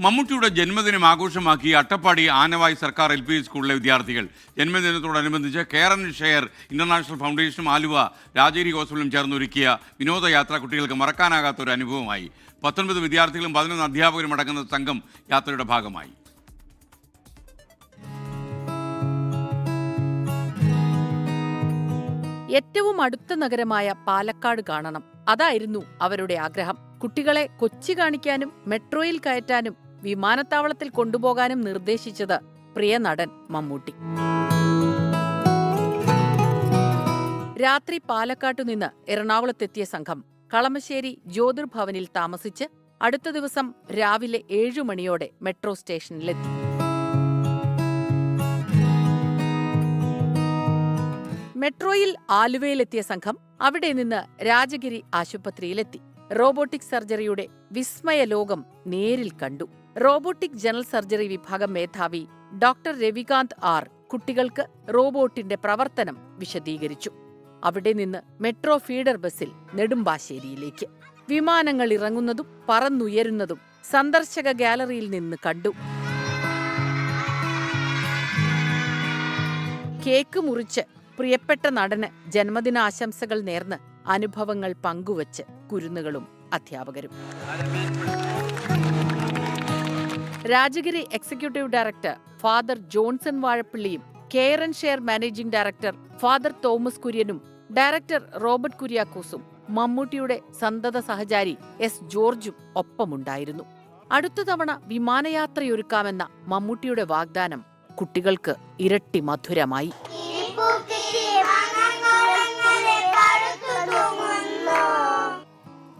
മമ്മൂട്ടിയുടെ ജന്മദിനം ആഘോഷമാക്കി അട്ടപ്പാടി ആനവായി സർക്കാർ എൽ പി സ്കൂളിലെ വിദ്യാർത്ഥികൾ. ജന്മദിനത്തോടനുബന്ധിച്ച് കെയർ ആൻഡ് ഷെയർ ഇന്റർനാഷണൽ ഫൗണ്ടേഷനും ആലുവ രാജേരി ഹോസ്പിറ്റലും ചേർന്നൊരുക്കിയ വിനോദയാത്ര കുട്ടികൾക്ക് മറക്കാനാകാത്ത ഒരു അനുഭവമായി. പത്തൊൻപത് വിദ്യാർത്ഥികളും പതിനൊന്ന് അധ്യാപകരും അടങ്ങുന്ന സംഘം യാത്രയുടെ ഭാഗമായി. ഏറ്റവും അടുത്ത നഗരമായ പാലക്കാട് കാണണം. അതായിരുന്നു അവരുടെ ആഗ്രഹം. കുട്ടികളെ കൊച്ചി കാണിക്കാനും മെട്രോയിൽ കയറ്റാനും വിമാനത്താവളത്തിൽ കൊണ്ടുപോകാനും നിർദ്ദേശിച്ചത് പ്രിയ നടൻ മമ്മൂട്ടി. രാത്രി പാലക്കാട്ടു നിന്ന് എറണാകുളത്തെത്തിയ സംഘം കളമശ്ശേരി ജ്യോതിർഭവനിൽ താമസിച്ച് അടുത്ത ദിവസം രാവിലെ ഏഴു മണിയോടെ മെട്രോ സ്റ്റേഷനിലെത്തി. മെട്രോയിൽ ആലുവയിലെത്തിയ സംഘം അവിടെ നിന്ന് രാജഗിരി ആശുപത്രിയിലെത്തി. റോബോട്ടിക് സർജറിയുടെ വിസ്മയ ലോകം നേരിൽ കണ്ടു. റോബോട്ടിക് ജനറൽ സർജറി വിഭാഗം മേധാവി ഡോക്ടർ രവികാന്ത് ആർ കുട്ടികൾക്ക് റോബോട്ടിന്റെ പ്രവർത്തനം വിശദീകരിച്ചു. അവിടെ നിന്ന് മെട്രോ ഫീഡർ ബസ്സിൽ നെടുമ്പാശ്ശേരിയിലേക്ക്. വിമാനങ്ങൾ ഇറങ്ങുന്നതും പറന്നുയരുന്നതും സന്ദർശക ഗാലറിയിൽ നിന്ന് കണ്ടു. കേക്ക് മുറിച്ച് പ്രിയപ്പെട്ട നടന് ജന്മദിനാശംസകൾ നേർന്ന് അനുഭവങ്ങൾ പങ്കുവച്ച് കുരുന്നുകളും അധ്യാപകരും. Rajagiri executive director father Johnson വാഴപ്പിള്ളിയും care and share managing director father Thomas കുര്യനും director Robert കുര്യാക്കോസും മമ്മൂട്ടിയുടെ സന്തത സഹചാരി എസ് ജോർജും ഒപ്പമുണ്ടായിരുന്നു. അടുത്ത തവണ വിമാനയാത്രയൊരുക്കാമെന്ന മമ്മൂട്ടിയുടെ വാഗ്ദാനം കുട്ടികൾക്ക് ഇരട്ടി മധുരമായി.